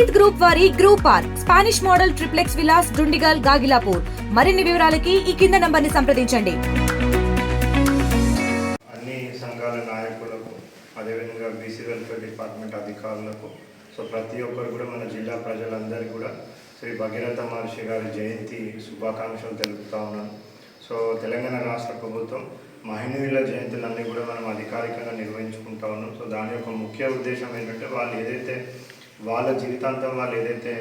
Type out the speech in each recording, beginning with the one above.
Praneeth group వారి group R. Spanish model triplex villas Dundigal Gagillapur. మరిన్ని వివరాలకి ఈ కింద నంబర్ని సంప్రదించండి. అన్ని సంఘాల నాయకులకు అదేవిధంగా బీసీ వెల్ఫేర్ డిపార్ట్మెంట్ అధికారులకు సో ప్రతి ఒక్కరు కూడా మన జిల్లా ప్రజలందరికీ కూడా శ్రీ భగీరథ మహర్షి గారి జయంతి శుభాకాంక్షలు తెలుపుతా ఉన్నాను సో తెలంగాణ రాష్ట్ర ప్రభుత్వం మహనీయుల జయంతులన్నీ కూడా మనం అధికారికంగా నిర్వహించుకుంటా ఉన్నాం. సో దాని యొక్క ముఖ్య ఉద్దేశం ఏంటంటే వాళ్ళు ఏదైతే వాళ్ళ జీవితాంతం వాళ్ళు ఏదైతే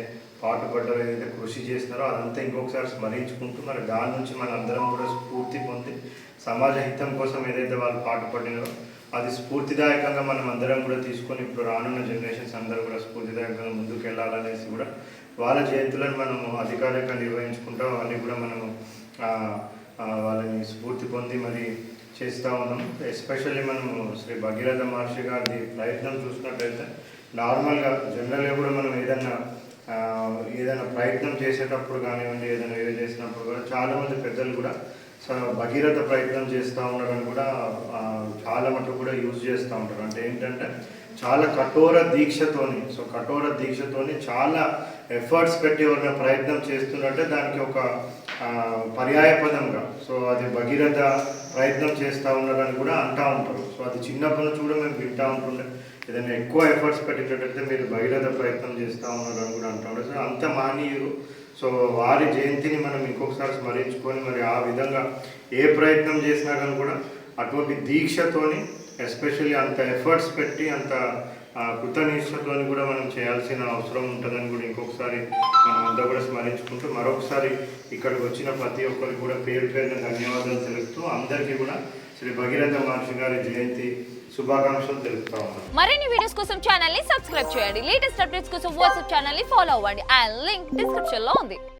పాటుపడ్డారో ఏదైతే కృషి చేస్తున్నారో అదంతా ఇంకొకసారి స్మరించుకుంటూ మరి దాని నుంచి మన అందరం కూడా స్ఫూర్తి పొంది సమాజ హితం కోసం ఏదైతే వాళ్ళు పాటుపడినారో అది స్ఫూర్తిదాయకంగా మనం అందరం కూడా తీసుకొని ఇప్పుడు రానున్న జనరేషన్స్ అందరూ కూడా స్ఫూర్తిదాయకంగా ముందుకు వెళ్ళాలనేసి కూడా వాళ్ళ జయంతులను మనము అధికారికంగా నిర్వహించుకుంటాం. వాళ్ళని కూడా మనము వాళ్ళని స్ఫూర్తి పొంది మరి చేస్తూ ఉన్నాం. ఎస్పెషల్లీ మనము శ్రీ భగీరథ మహర్షి గారి ప్రయత్నం చూసినట్లయితే నార్మల్గా జనరల్గా కూడా మనం ఏదైనా ఏదైనా ప్రయత్నం చేసేటప్పుడు కానివ్వండి ఏదైనా ఏది చేసినప్పుడు కూడా చాలామంది పెద్దలు కూడా సో భగీరథ ప్రయత్నం చేస్తూ ఉన్నారని కూడా చాలా మటుకు కూడా యూజ్ చేస్తూ ఉంటారు. అంటే ఏంటంటే చాలా కఠోర దీక్షతోని సో కఠోర దీక్షతోని చాలా ఎఫర్ట్స్ పెట్టి ఎవరైనా ప్రయత్నం చేస్తున్నట్టే దానికి ఒక పర్యాయపదంగా. పర్యాయ పదంగా సో అది భగీరథ ప్రయత్నం చేస్తూ ఉన్నారని కూడా అంటూ ఉంటారు. సో అది చిన్నప్పటి నుంచి కూడా మేము వింటూ ఉంటుండే. ఏదైనా ఎక్కువ ఎఫర్ట్స్ పెట్టేటట్టయితే మీరు భగీరథ ప్రయత్నం చేస్తూ ఉన్నారని కూడా అంటూ ఉంటారు సో అంత మానీయులు. సో వారి జయంతిని మనం ఇంకొకసారి స్మరించుకొని మరి ఆ విధంగా ఏ ప్రయత్నం చేసినా కానీ కూడా అటువంటి దీక్షతోని ఎస్పెషల్లీ అంత ఎఫర్ట్స్ పెట్టి అంత ఆ, కృతనిష్టతోని కూడా మనం చేయాల్సిన అవసరం ఉంటుందని కూడా ఇంకొకసారి మనం అంతా కూడా స్మరించుకుంటూ మరొకసారి ఇక్కడికి వచ్చిన ప్రతి ఒక్కరికి కూడా పేరు పేరున ధన్యవాదాలు తెలుపుతూ అందరికీ కూడా శ్రీ భగీరథ మహర్షి గారి జయంతి శుభాకాంక్షలు తెలుపుతా ఉన్నాను. మరిన్ని వీడియోస్ కోసం ఛానల్ని సబ్స్క్రైబ్ చేయండి. లేటెస్ట్ అప్డేట్స్ కోసం వాట్సాప్ ఛానల్ని ఫాలో అవ్వండి. అండ్ లింక్ డిస్క్రిప్షన్లో ఉంది.